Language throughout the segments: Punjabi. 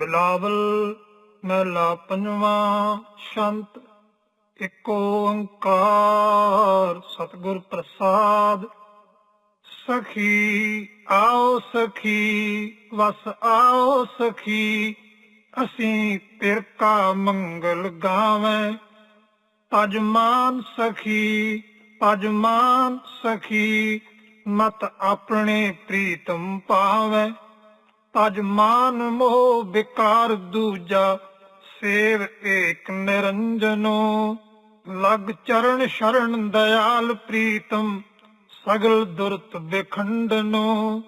ਬਿਲਾਵਲ ਮਹਲਾ ਪੰਜਵਾਂ, ਸ਼ੰਤ ਇੱਕ ਓੰਕਾਰ, ਸਤਿਗੁਰ ਪ੍ਰਸਾਦ। ਸਖੀ ਆਓ ਸਖੀ, ਵਸ ਆਓ ਸਖੀ, ਅਸੀਂ ਪਿਰ ਕਾ ਮੰਗਲ ਗਾਵੇਂ। ਪਜਮਾਨ ਸਖੀ ਪਜਮਾਨ ਸਖੀ, ਮਤ ਆਪਣੇ ਪ੍ਰੀਤਮ ਪਾਵੇ। ਤਜ ਮਾਨ ਮੋਹ ਵਿਕਾਰ ਦੂਜਾ, ਸੇਵ ਏਕ ਨਿਰੰਜਨੋ। ਲਗ ਚਰਨ ਸ਼ਰਨ ਦਇਆਲ ਪ੍ਰੀਤਮ, ਸਗਲ ਦੁਰਤ ਵਿਖੰਡਨੋ।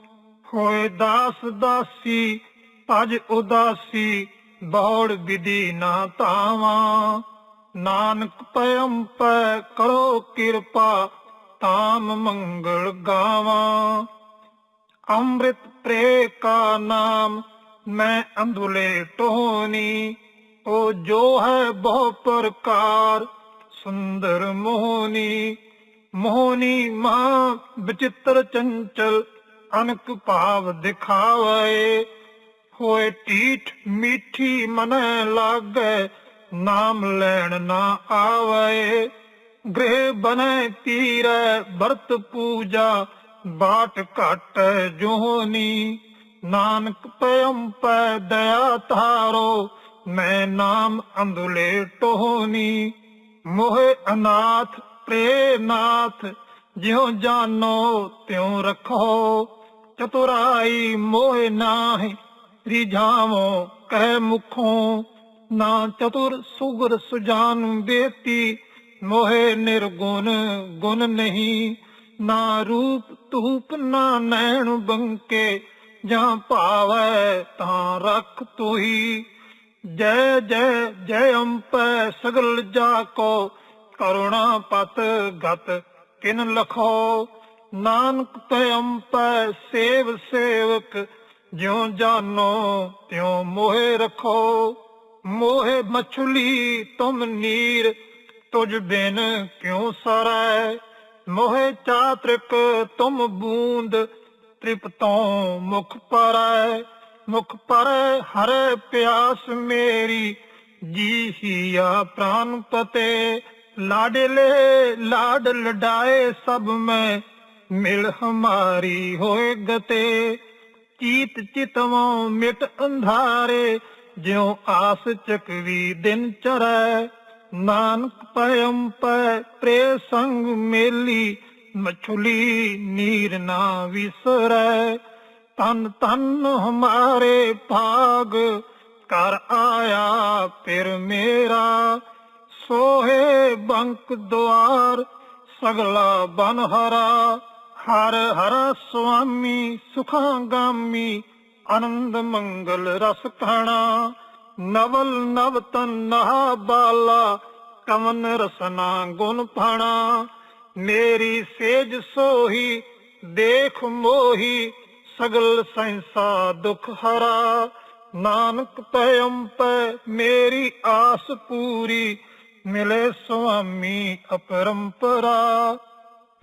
ਹੋਏ ਦਾਸ ਦਾਸੀ, ਭਜ ਉਦਾਸੀ ਬੌੜ ਵਿਧੀ ਨਾ ਤਾਵਾਂ ਨਾਨਕ ਪਇਮ ਪੈ ਕਰੋ ਕਿਰਪਾ, ਤਾਮ ਮੰਗਲ ਗਾਵਾਂ। ਅੰਮ੍ਰਿਤ ਪ੍ਰੇ ਕਾ ਨਾਮ, ਮੈਂ ਅੰਧੁਲੇ ਟੋਨੀ। ਉਹ ਜੋ ਹੈ ਬਹੁ ਪ੍ਰਕਾਰ, ਸੁੰਦਰ ਮੋਹਨੀ। ਮੋਹਨੀ ਮਾਂ ਵਿਚਿੱਤਰ ਚੰਚਲ, ਅਨਕ ਭਾਵ ਦਿਖਾਵੇ। ਹੋਏ ਟੀਠ ਮਿੱਠੀ ਮਨੈ ਲਾਗੈ, ਨਾਮ ਲੈਣ ਨਾ ਆਵੇ। ਗ੍ਰਹਿ ਬਨੈ ਤੀਰੈ ਵਰਤ ਪੂਜਾ ਬਾਟ ਘਟ ਜੋਹਨੀ। ਨਾਨਕ ਪਇਮ ਪੈ ਦਇਆ ਧਾਰੋ, ਮੈਂ ਨਾਮ ਅੰਧੁਲੇ ਟੋਹਨੀ। ਮੋਹਿ ਅਨਾਥ ਪ੍ਰੇ ਜਿਉ ਜਾਨੋ ਤਿਉ ਰਖੋ। ਚਤੁਰਾਈ ਮੋਹਿ ਨਾਹਿ ਰਿਝਾਵੋ ਕਹਿ ਮੁਖੋਂ। ਨਾ ਚਤੁਰ ਸੁਗਰ ਸੁਜਾਨ ਬੇਤੀ ਮੋਹਿ ਨਿਰਗੁਣ ਗੁਣ ਨਹੀਂ। ਨਾ ਰੂਪ ਧੂਪ, ਨਾ ਨੈਣ ਬੰਕੇ, ਜਾਂ ਭਾਵੈ ਤਾਂ ਰੱਖ ਤੋਹੀ। ਜੈ ਜੈ ਜੈ ਅੰਪੈ ਸਗਲ ਜਾ ਕੋ, ਕਰੁਣਾ ਪਤ ਗਤ ਕਿਨ ਲਖੋ। ਨਾਨਕ ਤੇ ਅੰਪੈ ਸੇਵ, ਸੇਵਕ ਜਿਉ ਜਾਨੋ, ਤਿਉ ਮੋਹਿ ਰਖੋ। ਮੋਹਿ ਮਛਲੀ ਤੁਮ ਨੀਰ ਤੁਜ ਬਿਨ ਕਿਉ ਸਰੈ। ਮੋਹਿ ਚਾਤ੍ਰਿਕ ਤੁਮ ਬੂੰਦ, ਤ੍ਰਿਪਤੋਂ ਮੁਖ ਪਰੈ ਮੁਖ ਪਰੈ ਹਰੇ ਪਿਆਸ ਮੇਰੀ, ਜੀ ਹੀਆ ਪ੍ਰਾਨ ਪਤੇ ਲਾਡਲੇ ਲਾਡ ਲਡਾਏ ਸਭ ਮੈਂ, ਮਿਲ ਹਮਾਰੀ ਹੋਏ ਗਤੇ। ਚੀਤ ਚਿਤਵੋਂ ਮਿਟ ਅੰਧਾਰੇ, ਜਿਉ ਆਸ ਚਕਵੀ ਦਿਨ ਚਰੈ। ਨਾਨਕ ਪਇਮ ਪੈ ਪ੍ਰੇ ਸੰਗ ਮੇਲੀ, ਮਛੁਲੀ ਨੀਰ ਨਾ ਵਿਸਰੈ। ਤਨ ਤਨ ਹਮਾਰੇ ਭਾਗ ਕਰ ਆਇਆ ਫਿਰ ਮੇਰਾ। ਸੋਹੇ ਬੰਕ ਦੁਆਰ, ਸਗਲਾ ਬਨ ਹਰਾ। ਹਰ ਹਰ ਸੁਆਮੀ, ਸੁਖਾਗਾਮੀ, ਆਨੰਦ ਮੰਗਲ ਰਸ ਖਾਣਾ ਨਵਲ ਨਵ ਤਨ ਨਹਾ ਬਾਲਾ, ਕਵਨ ਰਸਨਾ ਗੁਣ ਫਾਣਾ ਮੇਰੀ ਸੇਜ ਸੋਹੀ, ਦੇਖ ਮੋਹੀ, ਸਗਲ ਸੈਂਸਾ ਦੁਖ ਹਰਾ। ਨਾਨਕ ਪਇਮ ਪੈ, ਮੇਰੀ ਆਸ ਪੂਰੀ, ਮਿਲੇ ਸੁਆਮੀ ਅਪਰੰਪਰਾ।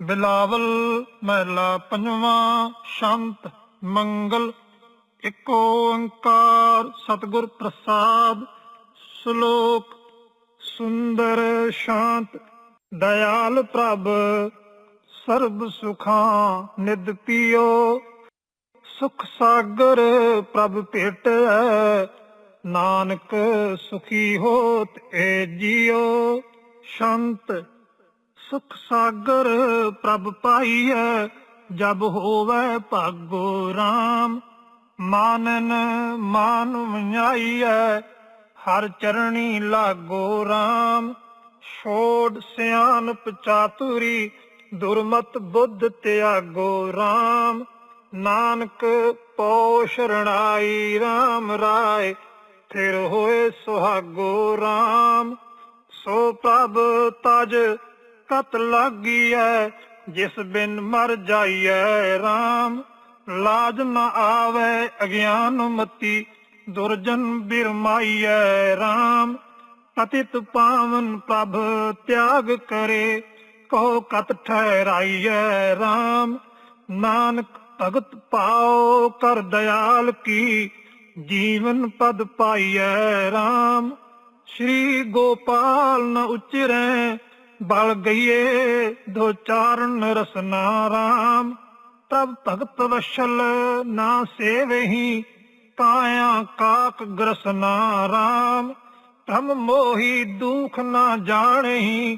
ਬਿਲਾਵਲ, ਮਹਿਲਾ ਪੰਜਵਾਂ, ਸ਼ਾਂਤ, ਮੰਗਲ ਇੱਕ ਓੰਕਾਰ ਸਤਿਗੁਰ ਪ੍ਰਸਾਦ, ਸ਼ਲੋਕ ਸੁੰਦਰ ਸ਼ਾਂਤ, ਦਇਆਲ ਪ੍ਰਭ ਸਰਬ ਸੁਖਾਂ ਨਿਦ ਪੀਓ। ਸੁਖ ਸਾਗਰ ਪ੍ਰਭ ਭੇਟੈ, ਨਾਨਕ ਸੁਖੀ ਹੋਤ ਏ ਜੀਓ। ਸ਼ਾਂਤ ਸੁਖ ਸਾਗਰ ਪ੍ਰਭ ਪਾਈਐ, ਜਬ ਹੋਵੇ ਭਾਗੋ RAM ਮਾਨਨ ਮਾਨ ਵੰਜਾਈਐ, ਹਰ ਚਰਣੀ ਲਾਗੋ RAM ਛੋੜ ਸਿਆਨ ਪਚਾਤੁਰੀ, ਦੁਰਮਤ ਬੁੱਧ ਤਿਆਗੋ RAM ਨਾਨਕ ਪੋ ਸ਼ਰਣਾਈ RAM ਰਾਏ, ਥਿਰ ਹੋਏ ਸੁਹਾਗੋ RAM ਸੋ ਪ੍ਰਭ ਤਜ ਕਤ ਲਾਗੀਐ, ਜਿਸ ਬਿਨ ਮਰ ਜਾਈਐ RAM ਲਾਜ ਨ ਆਵੇ ਅਗਿਆਨ ਮਤੀ, ਦੁਰਜਨ ਬਿਰਮਾਈਐ RAM ਪਤਿਤ ਪਾਵਨ ਪ੍ਰਭ ਤਿਆਗ ਕਰੇ ਕੋ ਕਤ ਠਹਿਰਾਈਐ RAM ਨਾਨਕ ਭਗਤ ਪਾਓ ਕਰ ਦਇਆਲ ਕੀ, ਜੀਵਨ ਪਦ ਪਾਈਐ RAM ਸ਼੍ਰੀ ਗੋਪਾਲ ਨ ਉਚਰੈ, ਬਲ ਗਈਏ ਦੋ ਚਾਰਨ ਰਸਨਾ RAM ਤਬ ਭਗਤ ਵਸ਼ਲ ਨਾ ਸੇਵਹੀ ਕਾਇਆ ਕਾਕ ਗ੍ਰਸਨਾ RAM ਧਮ ਮੋਹੀ ਦੁਖ ਨਾ ਜਾਣਹੀ,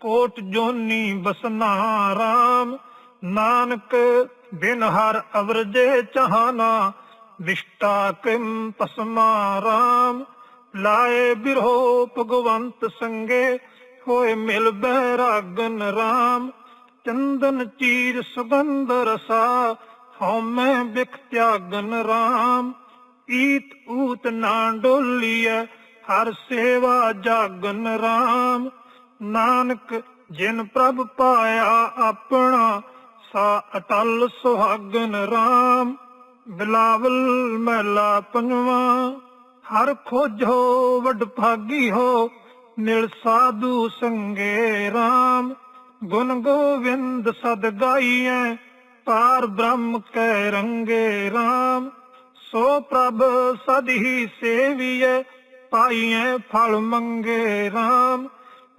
ਕੋਟ ਜੋਨੀ ਬਸਨਾ RAM ਨਾਨਕ ਬਿਨ ਹਰ ਅਵਰਜੇ ਚਾਹਨਾ ਵਿਸ਼ਟਾ ਕਿਮ ਪਸਮਾ RAM ਲਾਏ ਬਿਰਹੋ ਭਗਵੰਤ ਸੰਗੇ, ਹੋਏ ਮਿਲ ਬੈਰਾਗਨ RAM ਚੰਦਨ ਚੀਰ ਸੁਗੰਧ ਰਸਾ ਹਉਮੈ ਬਿਖ ਤਿਆਗਨ RAM ਈਤ ਊਤ ਨਾ ਡੋਲੀਐ, ਹਰ ਸੇਵਾ ਜਾਗਨ RAM ਨਾਨਕ ਜਿਨ ਪ੍ਰਭ ਪਾਇਆ ਆਪਣਾ, ਸਾ ਅਟਲ ਸੁਹਾਗਨ RAM ਬਿਲਾਵਲ ਮਹਿਲਾ ਪੰਜਵਾ, ਹਰ ਖੋਜੋ ਵਡ ਭਾਗੀ ਹੋ, ਨਿਲ ਸਾਧੂ ਸੰਗੇ RAM ਗੁਣ ਗੋਵਿੰਦ ਸਦ ਗਾਈਐ, ਪਾਰ ਬ੍ਰਹਮ ਕੈ ਰੰਗੇ RAM ਸੋ ਪ੍ਰਭ ਸਦ ਹੀ ਸੇਵੀਐ, ਪਾਈਐ ਫਲ ਮੰਗੇ RAM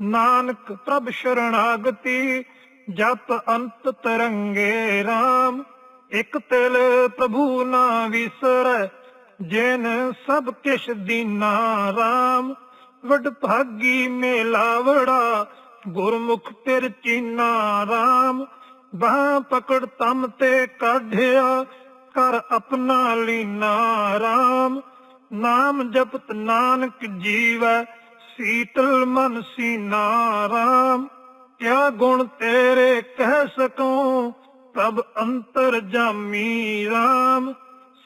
ਨਾਨਕ ਪ੍ਰਭ ਸ਼ਰਣਾਗਤੀ, ਜਪ ਅੰਤ ਤਰੰਗੇ RAM ਇਕ ਤਿਲ ਪ੍ਰਭੂ ਨਾ ਵਿਸਰੈ, ਜਿਨ ਸਭ ਕਿਛ ਦੀਨਾ RAM ਵਡ ਭਾਗੀ ਮੇਲਾਵੜਾ ਗੁਰਮੁਖ ਪਿਰ ਚੀਨਾ RAM ਬਾਹ ਪਕੜ ਤਮ ਤੇ ਕਾਢਿਆ ਕਰ ਆਪਣਾ ਲੀਨਾ RAM ਨਾਮ ਜਪਤ ਨਾਨਕ ਜੀਵੈ, ਸੀਤਲ ਮਨ ਸੀਨਾ RAM ਕਿਆ ਗੁਣ ਤੇਰੇ ਕਹਿ ਸਕੂੰ, ਪ੍ਰਭ ਅੰਤਰ ਜਾਮੀ RAM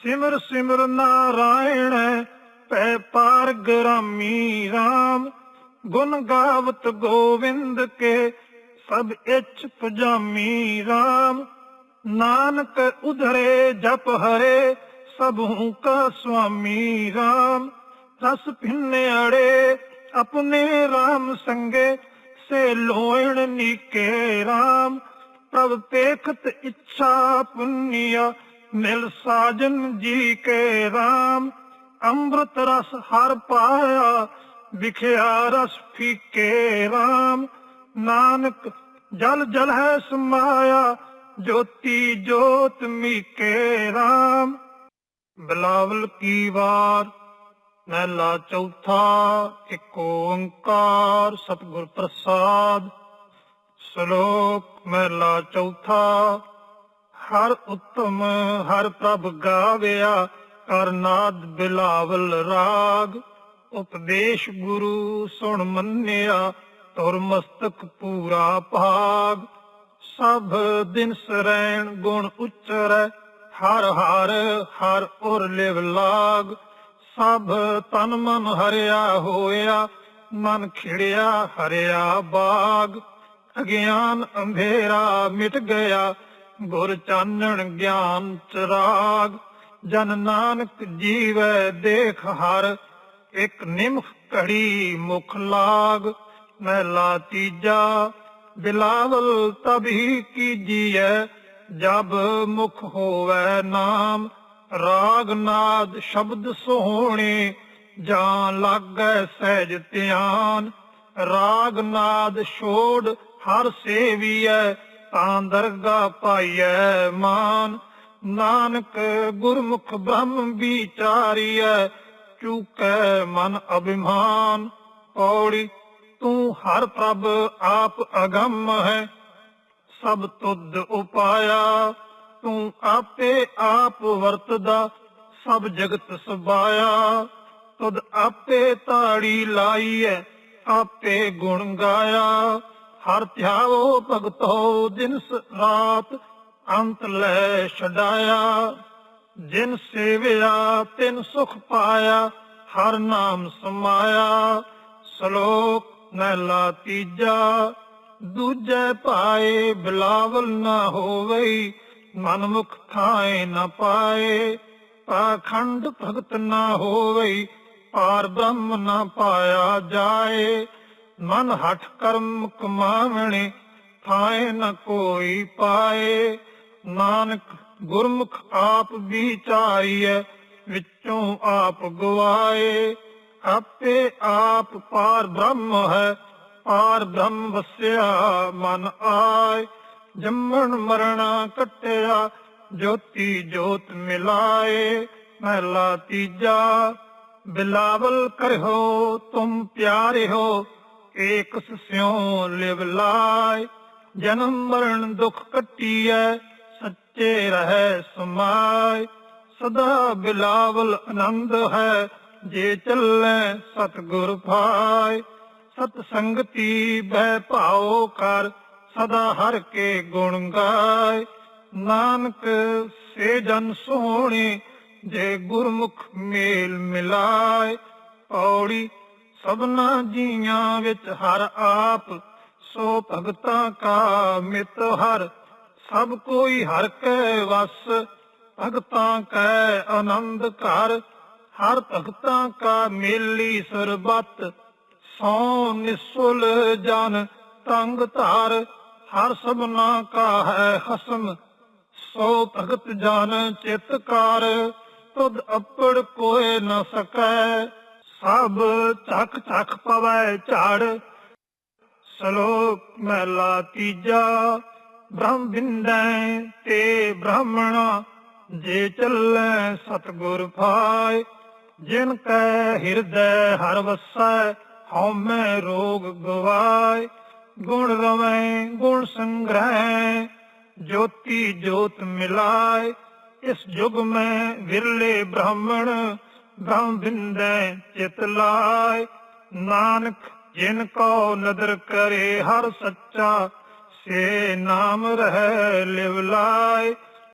ਸਿਮਰ ਸਿਮਰ ਨਾਰਾਇਣ, ਪੈ ਪਾਰ ਗ੍ਰਾਮੀ RAM ਗੁਣ ਗਾਵਤ ਗੋਵਿੰਦ ਕੇ, ਸਭ ਇੱਛ ਪਜਾਮੀ RAM ਨਾਨਕ ਉਧਰੇ ਜਪ ਹਰੇ, ਸਭੂ ਕਾ ਸੁਆਮੀ RAM ਰਸ ਪਿੰਨੜੇ ਆਪਣੇ RAM ਸੰਗੇ, ਸੇ ਲੋਇਣ ਨੀਕੇ RAM ਪ੍ਰਭ ਪੇਖਤ ਇੱਛਾ ਪੁੰਨਿਆ, ਮਿਲ ਸਾਜਨ ਜੀ ਕੇ RAM ਅੰਮ੍ਰਿਤ ਰਸ ਹਰ ਪਾਇਆ ਵਿਖਿਆ ਰਸ ਫੀਕੇ RAM ਨਾਨਕ, ਜਲ ਜਲ ਹੈ ਸਮਾਇਆ, ਜੋਤੀ ਜੋਤ ਮੀਕੇ RAM ਬਿਲਾਵਲ ਕੀ ਵਾਰ, ਮਹਿਲਾ ਚੌਥਾ, ਇੱਕ ਓੰਕਾਰ, ਸਤਿਗੁਰ ਪ੍ਰਸਾਦ। ਸ਼ਲੋਕ, ਮਹਿਲਾ ਚੌਥਾ, ਹਰ ਉਤਮ, ਹਰ ਪ੍ਰਭ ਗਾਵਿਆ, ਕਰਨਾਦ ਬਿਲਾਵਲ ਰਾਗ। ਉਪਦੇਸ਼ ਗੁਰੂ ਸੁਣ ਮੰਨਿਆ ਤੁਰ ਮਸਤਕ ਪੂਰਾ ਭਾਗ। ਸਭ ਦਿਨ ਸਰੈਣ ਗੁਣ ਉਚਰੈ, ਹਰ ਹਰ ਹਰ ਉਰ ਲਿਵ ਲਾਗ। ਸਭ ਤਨ ਮਨ ਹਰਿਆ ਹੋਇਆ, ਮਨ ਖਿੜਿਆ ਹਰਿਆ ਬਾਗ। ਅਗਿਆਨ ਅੰਧੇਰਾ ਮਿਟ ਗਿਆ, ਗੁਰ ਚਾਨਣ ਗਿਆਨ ਚਰਾਗ ਜਨ ਨਾਨਕ ਜੀਵੈ ਦੇਖ ਹਰ ਇੱਕ ਨਿਮਖ ਘੜੀ ਮੁਖ ਲਾਗ, ਮਹਿਲਾ ਤੀਜਾ, ਬਿਲਾਵਲ ਤਬਹੀ ਕੀਜੀਐ, ਜਬ ਮੁਖ ਹੋਵੈ ਨਾਮ, ਰਾਗ ਨਾਦ ਸ਼ਬਦ ਸੋਹਣੇ, ਜਾਂ ਲਾਗੈ ਸਹਿਜ ਧਿਆਨ, ਰਾਗ ਨਾਦ ਛੋੜ ਹਰ ਸੇਵੀਐ, ਤਾਂ ਦਰਗਾ ਪਾਈਐ ਮਾਨ, ਨਾਨਕ ਗੁਰਮੁਖ ਬ੍ਰਹਮ ਵਿਚਾਰੀਐ ਚੁਕੈ ਮਨ ਅਭਿਮਾਨ, ਪੌੜੀ, ਤੂੰ ਹਰ ਪ੍ਰਭ ਆਪ ਅਗੰਮ ਹੈ। ਸਭ ਤੁਧ ਉਪਾਇਆ, ਤੂੰ ਆਪੇ ਆਪ ਵਰਤਦਾ, ਸਭ ਜਗਤ ਸਬਾਇਆ ਤੁਧ ਆਪੇ ਤਾੜੀ ਲਾਈ ਐ ਆਪੇ ਗੁਣ ਗਾਇਆ। ਹਰ ਧਿਆਵੋ ਭਗਤੋ ਦਿਨ ਰਾਤ ਅੰਤ ਲੈ ਛਡਾਇਆ। ਜਿਨ ਸੇਵਿਆ, ਤਿਨ ਸੁਖ ਪਾਇਆ, ਹਰ ਨਾਮ ਸਮਾਇਆ। ਸ਼ਲੋਕ ਮਹਿਲਾ ਤੀਜਾ, ਦੂਜੇ ਪਾਏ ਬਿਲਾਵਲ ਨਾ ਹੋਵੇ ਮਨਮੁਖ ਥਾਏ ਨਾ ਪਾਏ। ਪਾਖੰਡ ਭਗਤ ਨਾ ਹੋਵੇ ਪਾਰ ਬ੍ਰਹਮ ਨਾ ਪਾਇਆ ਜਾਏ। ਮਨ ਹਠ ਕਰਮ ਕਮਾਵਣੇ, ਥਾਏ ਨਾ ਕੋਈ ਪਾਏ। ਨਾਨਕ ਗੁਰਮੁਖ ਆਪ ਵਿਚਾਰੀਐ ਵਿੱਚੋਂ ਆਪ ਗਵਾਏ। ਆਪੇ ਆਪ ਪਾਰ ਬ੍ਰਹਮ ਹੈ, ਪਾਰ ਬ੍ਰਹਮ ਵਸਿਆ ਮਨ ਆਏ। ਜੰਮਣ ਮਰਣਾ ਕਟਿਆ, ਜੋਤੀ ਜੋਤ ਮਿਲਾਏ। ਮਹਿਲਾ ਤੀਜਾ, ਬਿਲਾਵਲ ਕਰੋ ਤੁਮ ਪਿਆਰੇ ਹੋ ਏਕ ਸਿਉ ਲਿਵ ਲਾਇ ਜਨਮ ਮਰਨ ਦੁਖ ਕਟੀਐ ਸੱਚੇ ਰਹਿ ਸਮਾਇ ਸਦਾ ਬਿਲਾਵਲ ਆਨੰਦ ਹੈ, ਜੇ ਚੱਲੈ ਸਤਿਗੁਰ ਭਾਇ ਸਤ ਸੰਗਤੀ ਬਹਿ ਭਾਉ ਕਰ, ਸਦਾ ਹਰ ਕੇ ਗੁਣ ਗਾਏ। ਨਾਨਕ ਸੇ ਜਨ ਸੋਹਣੇ, ਜੇ ਗੁਰਮੁਖ ਮੇਲ ਮਿਲਾਏ। ਪੌੜੀ ਸਭਨਾ ਜੀਆਂ ਵਿੱਚ ਹਰ ਆਪ, ਸੋ ਭਗਤਾਂ ਕਾ ਮਿਤ ਹਰ ਸਭ ਕੋਈ ਹਰ ਕੈ ਵਸ, ਭਗਤਾਂ ਕੈ ਆਨੰਦ ਘਰ। ਹਰ ਭਗਤਾਂ ਕਾ ਮੇਲੀ ਸਰਬਤ, ਸੋ ਨਿਸੁਲ ਜਨ ਤੰਗ ਧਾਰ। ਹਰ ਸਭਨਾ ਕਾ ਹੈ ਹਸਮ ਸੋ ਭਗਤ ਜਨ ਚਿਤਕਾਰ ਤੁਧ ਅਪੜ ਕੋਏ ਨ ਸਕੈ, ਸਭ ਚੱਕ ਚੱਕ ਪਵੈ ਝਾੜ। ਸ਼ਲੋਕ ਮਹਿਲਾ ਤੀਜਾ ਬ੍ਰਹਮ ਬਿੰਦੈ ਤੇ ਬ੍ਰਾਹਮਣਾ, ਜੇ ਚੱਲੈ ਸਤਗੁਰ ਭਾਇ ਜਿਨ ਕੈ ਹਿਰਦੈ ਹਰ ਵਸੈ, ਹਉਮੈ ਰੋਗ ਗਵਾਏ। ਗੁਣ ਰਵੈ, ਗੁਣ ਸੰਗ੍ਰਹਿ, ਜੋਤੀ ਜੋਤ ਮਿਲਾਏ। ਇਸ ਯੁਗ ਮੈਂ ਵਿਰਲੇ ਬ੍ਰਾਹਮਣ ਬ੍ਰਹਮ ਬਿੰਦੈ ਚਿਤ ਲਾਏ। ਨਾਨਕ, ਜਿਨ ਕੋ ਨਦਰ ਕਰੇ ਹਰ ਸੱਚਾ ਸੇ ਨਾਮ ਰਹਿ ਲਿਵ ਲਾਏ।